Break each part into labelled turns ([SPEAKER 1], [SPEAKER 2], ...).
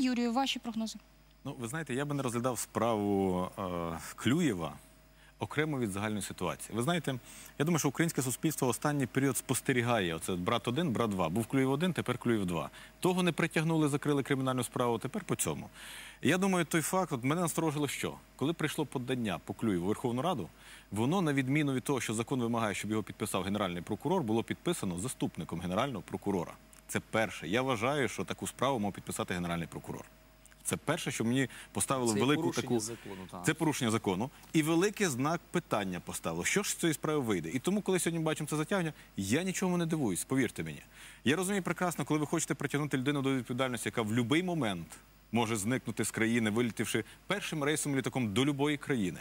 [SPEAKER 1] Юрію, ваші прогнози?
[SPEAKER 2] Ну, ви знаєте, я би не розглядав справу е, Клюєва окремо від загальної ситуації. Ви знаєте, я думаю, що українське суспільство останній період спостерігає. Оце брат один, брат два. Був Клюєв один, тепер Клюєв два. Того не притягнули, закрили кримінальну справу, тепер по цьому. Я думаю, той факт, от мене насторожило, що коли прийшло подання по Клюєву Верховну Раду, воно, на відміну від того, що закон вимагає, щоб його підписав генеральний прокурор, було підписано заступником генерального прокурора. Це перше. Я вважаю, що таку справу мав підписати генеральний прокурор. Це перше, що мені поставило
[SPEAKER 3] Це
[SPEAKER 2] велику таку
[SPEAKER 3] закону, так.
[SPEAKER 2] це порушення закону і великий знак питання поставило. Що ж з цієї справи вийде? І тому, коли сьогодні бачимо це затягнення, я нічому не дивуюсь. Повірте мені. Я розумію прекрасно, коли ви хочете притягнути людину до відповідальності, яка в будь-який момент може зникнути з країни, вилетівши першим рейсом літаком до будь-якої країни.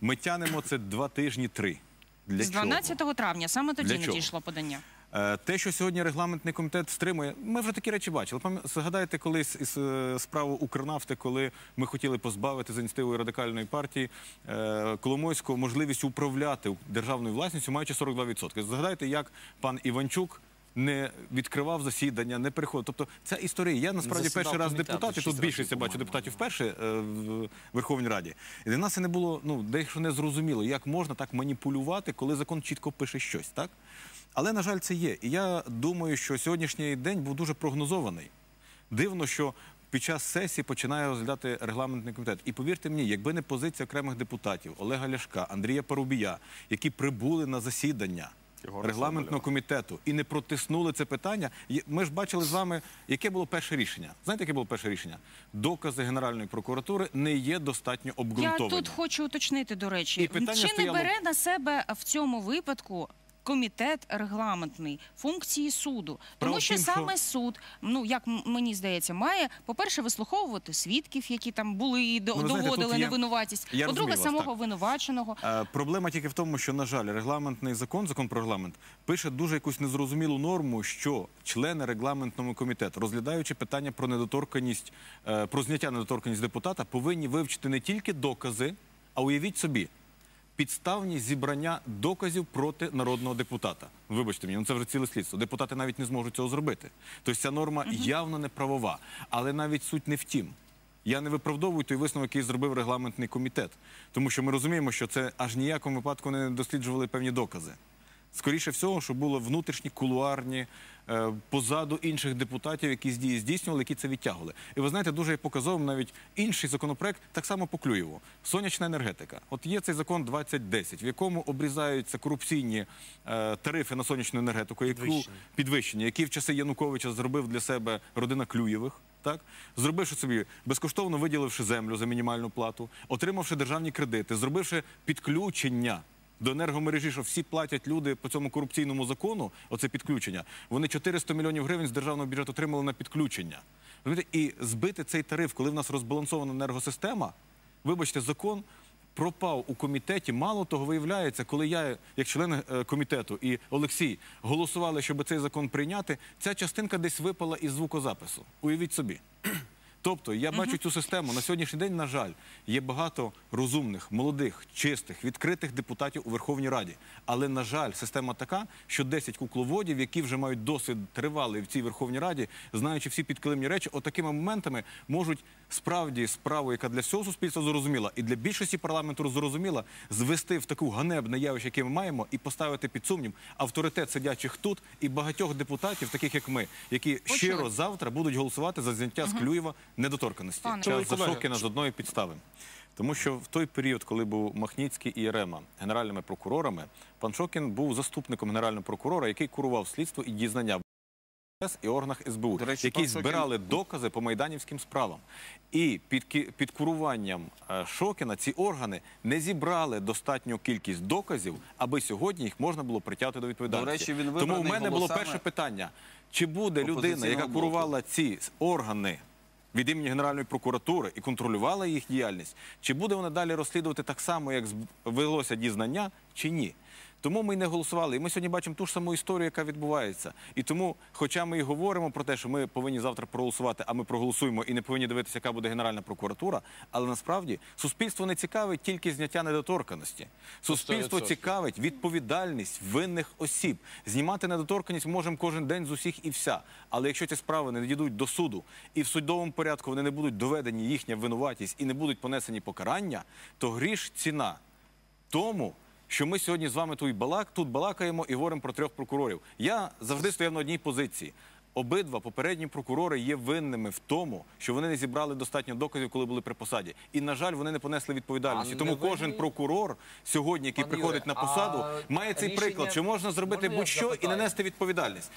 [SPEAKER 2] Ми тянемо це два тижні, три. Для
[SPEAKER 1] З
[SPEAKER 2] чого?
[SPEAKER 1] 12 травня саме тоді надійшло подання.
[SPEAKER 2] Е, Те, що сьогодні регламентний комітет стримує, ми вже такі речі бачили. Згадайте колись із е, справу Укрнафти, коли ми хотіли позбавити за ініціативою радикальної партії е, Коломойського можливість управляти державною власністю, маючи 42%. Згадайте, як пан Іванчук. Не відкривав засідання, не приходив. Тобто ця історія. Я насправді
[SPEAKER 3] Засідав
[SPEAKER 2] перший раз
[SPEAKER 3] комітету,
[SPEAKER 2] депутат, і
[SPEAKER 3] шість
[SPEAKER 2] тут більшість я
[SPEAKER 3] разів,
[SPEAKER 2] бачу
[SPEAKER 3] по-моєму.
[SPEAKER 2] депутатів вперше е, в Верховній Раді. І для нас це не було ну дещо не зрозуміло, як можна так маніпулювати, коли закон чітко пише щось, так? Але, на жаль, це є. І я думаю, що сьогоднішній день був дуже прогнозований. Дивно, що під час сесії починає розглядати регламентний комітет. І повірте мені, якби не позиція окремих депутатів Олега Ляшка, Андрія Парубія, які прибули на засідання регламентного комітету і не протиснули це питання. Ми ж бачили з вами, яке було перше рішення. Знаєте, яке було перше рішення? Докази Генеральної прокуратури не є достатньо
[SPEAKER 1] Я
[SPEAKER 2] обґрунтовані.
[SPEAKER 1] тут хочу уточнити, до речі,
[SPEAKER 2] І
[SPEAKER 1] чи не бере на себе в цьому випадку комітет регламентний функції суду? Тому що саме суд, ну як мені здається, має, по-перше, вислуховувати свідків, які там були і
[SPEAKER 2] Ну,
[SPEAKER 1] доводили невинуватість. По-друге, самого
[SPEAKER 2] так.
[SPEAKER 1] винуваченого.
[SPEAKER 2] Е, Проблема тільки в тому, що, на жаль, регламентний закон, закон про регламент, пише дуже якусь незрозумілу норму, що члени регламентного комітету, розглядаючи питання про недоторканність, е, про зняття недоторканність депутата, повинні вивчити не тільки докази, а уявіть собі. Підставні зібрання доказів проти народного депутата. Вибачте мені, ну це вже ціле слідство. Депутати навіть не зможуть цього зробити. Тобто ця норма явно не правова. Але навіть суть не в тім. Я не виправдовую той висновок, який зробив регламентний комітет, тому що ми розуміємо, що це аж ніякому випадку не досліджували певні докази. Скоріше всього, що було внутрішні кулуарні позаду інших депутатів, які здій- здійснювали, які це відтягували. І ви знаєте, дуже показовим навіть інший законопроект, так само по Клюєву. Сонячна енергетика. От є цей закон 2010, в якому обрізаються корупційні е, тарифи на сонячну енергетику, яку
[SPEAKER 3] Підвищення.
[SPEAKER 2] підвищення, які в часи Януковича зробив для себе родина Клюєвих. Так, зробивши собі безкоштовно виділивши землю за мінімальну плату, отримавши державні кредити, зробивши підключення до енергомережі, що всі платять люди по цьому корупційному закону, оце підключення. Вони 400 мільйонів гривень з державного бюджету отримали на підключення. І збити цей тариф, коли в нас розбалансована енергосистема, вибачте, закон пропав у комітеті. Мало того, виявляється, коли я, як член е, комітету і Олексій голосували, щоб цей закон прийняти, ця частинка десь випала із звукозапису. Уявіть собі. Тобто я бачу цю систему. На сьогоднішній день, на жаль, є багато розумних, молодих, чистих, відкритих депутатів у Верховній Раді. Але, на жаль, система така, що 10 кукловодів, які вже мають досвід тривалий в цій Верховній Раді, знаючи всі підкилимні речі, отакими моментами можуть справді справу, яка для всього суспільства зрозуміла, і для більшості парламенту зрозуміла, звести в таку ганебне явище, яке ми маємо, і поставити під сумнів авторитет сидячих тут і багатьох депутатів, таких як ми, які щиро завтра будуть голосувати за зняття з Клюєва недоторканості.
[SPEAKER 1] Пане
[SPEAKER 3] Шановні колеги,
[SPEAKER 2] Шокіна з одної підстави. Тому що в той період, коли був Махніцький і Єрема генеральними прокурорами, пан Шокін був заступником генерального прокурора, який курував слідство і дізнання в СБУ і органах СБУ,
[SPEAKER 3] речі,
[SPEAKER 2] які
[SPEAKER 3] Шокін-
[SPEAKER 2] збирали докази по майданівським справам. І під, під куруванням е, Шокіна ці органи не зібрали достатню кількість доказів, аби сьогодні їх можна було притягти до відповідальності.
[SPEAKER 3] До речі, він
[SPEAKER 2] Тому у
[SPEAKER 3] вибраний
[SPEAKER 2] мене було перше питання: чи буде людина, яка
[SPEAKER 3] блоку.
[SPEAKER 2] курувала ці органи? Від імені Генеральної прокуратури і контролювала їх діяльність, чи буде вона далі розслідувати так само, як велося дізнання, чи ні? Тому ми й не голосували. І ми сьогодні бачимо ту ж саму історію, яка відбувається. І тому, хоча ми і говоримо про те, що ми повинні завтра проголосувати, а ми проголосуємо і не повинні дивитися, яка буде Генеральна прокуратура, але насправді суспільство не цікавить тільки зняття недоторканості. Суспільство
[SPEAKER 3] 100%.
[SPEAKER 2] цікавить відповідальність винних осіб. Знімати недоторканність можемо кожен день з усіх і вся. Але якщо ці справи не дійдуть до суду і в судовому порядку вони не будуть доведені їхня винуватість і не будуть понесені покарання, то гріш ціна тому, що ми сьогодні з вами тут балак, тут балакаємо і говоримо про трьох прокурорів. Я завжди стояв на одній позиції. Обидва попередні прокурори є винними в тому, що вони не зібрали достатньо доказів, коли були при посаді. І, на жаль, вони не понесли відповідальності.
[SPEAKER 3] А
[SPEAKER 2] Тому кожен
[SPEAKER 3] винні?
[SPEAKER 2] прокурор сьогодні, який
[SPEAKER 3] Пан
[SPEAKER 2] приходить
[SPEAKER 3] Юре,
[SPEAKER 2] на посаду,
[SPEAKER 3] а
[SPEAKER 2] має цей
[SPEAKER 3] рішення-
[SPEAKER 2] приклад, що можна зробити будь-що і не нести відповідальність.